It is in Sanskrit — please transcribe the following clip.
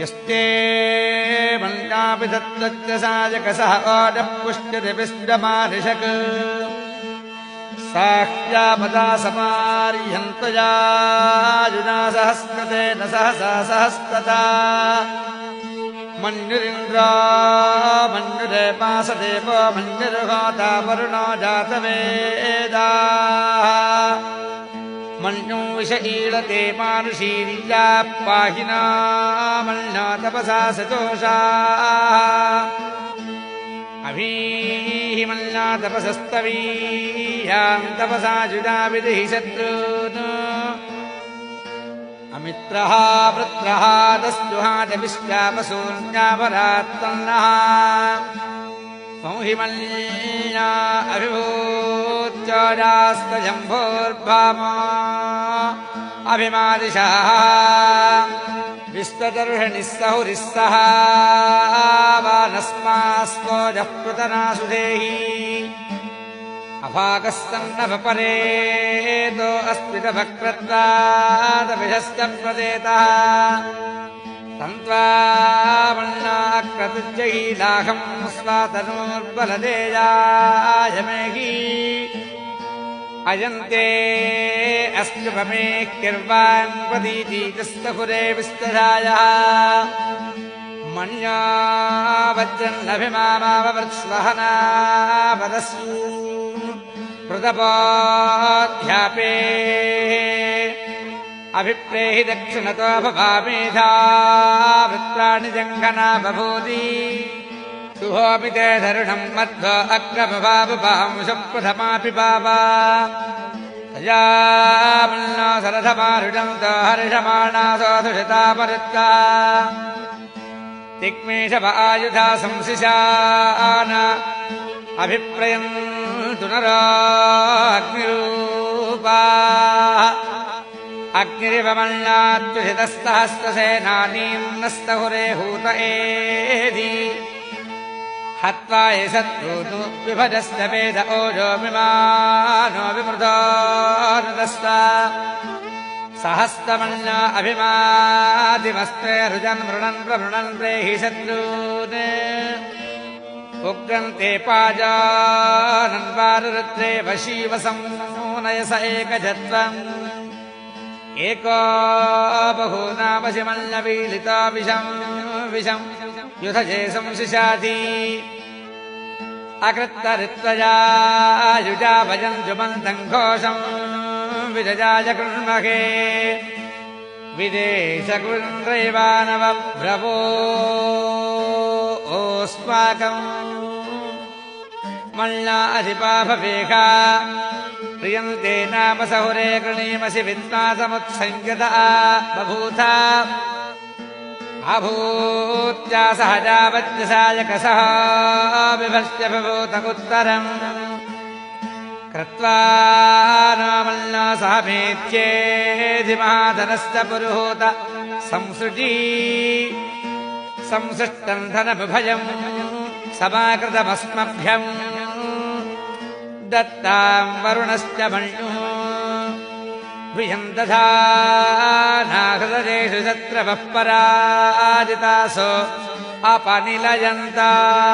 यस्ते मन्यापि तत्तत्यसायकसः ओडः पुष्यति विष्टमारिषक् साह्यापदा समार्यन्तयाजुना सहस्रतेन सहसा सहस्तता मन्युरिन्द्रा मन्युरे पासदेवो मन्युर्होता वरुणो जातवेदा मन्यो विष ईळते मानुषीर्या पाहिना सतोषा। अभीः मन्या तपसस्तवीयाम् तपसा विधिः शत्रून्। अमित्रः वृत्रः दस्युहादविश्वापशून्यापरात्तन्नः संहिमल्या अभिभूत्योजास्तजम्भोर्भामा अभिमादिशः विश्वदर्शनिः सहुरिः सह वानस्मास्कोजः पृतनासु देहि अभागस्तन्नभपरेतो अस्मितभक्रत्वादभिषश्च प्रदेतः तन्त्वामन्नाक्रतुज्जयीलाहम् स्वातनोर्बलदेयाय मेहि अयन्ते अस्त्युपमेः किर्वान् प्रदीतीतस्तपुरे विस्तरायः। मन्या वज्रन्नभिमामाववृत्स्वहनावदस्यू प्रतपाध्यापे अभिप्रेहि दक्षिणतो भवामेधा वृत्राणि जङ्घना बभूति शुभोऽपि ते धरुणम् मध्व तया मन्ना सरथमारुडम् त हर्षमाणा सोऽधुषतापरुत्ता तिक्मेषवायुधा संशिशान अभिप्रयम् नराग्निरूपा अग्निरिवमन्नात्युषितस्तहस्तसेनानीम् नस्तहुरे हूत एधि। हत्वा हि शत्रूतु विभजस्त वेद ओजो विमानो विमृतोनुदस्त सहस्तमन्या अभिमादिमस्ते रुजन् मृणन् प्रमृणन् प्रेहि शत्रून्। उग्रन्ते पाजानन्वारुद्रे वशीवसंनयस एकजत्वम् एको बहूनामशिमल्लवीलिता विषम् विषम् युधजे संशिशाति अकृत्तरित्वया युजा भजम् जुमन्तम् घोषम् विजजाय कृण्महे। विदेशकृन्द्रैवानवभ्रवो ओस्माकम् मल्ला अधिपाभवेखा प्रियन्ते नाम सहुरे गृणीमसि विद्वासमुत्संयता बभूथा अभूत्या सहजावत्यसायकसः विभस्य बभूतकुत्तरम् कृत्वा नामल्ला सह मेत्येधि महाधनश्च पुरुहूत संसृजी। संसृष्टम् धनमुभयम् समाकृतमस्मभ्यम् दत्ताम् वरुणश्च मण्युः भियम् दधा नाहृदेषु शत्रवः पराजितासो अपनिलयन्ताम्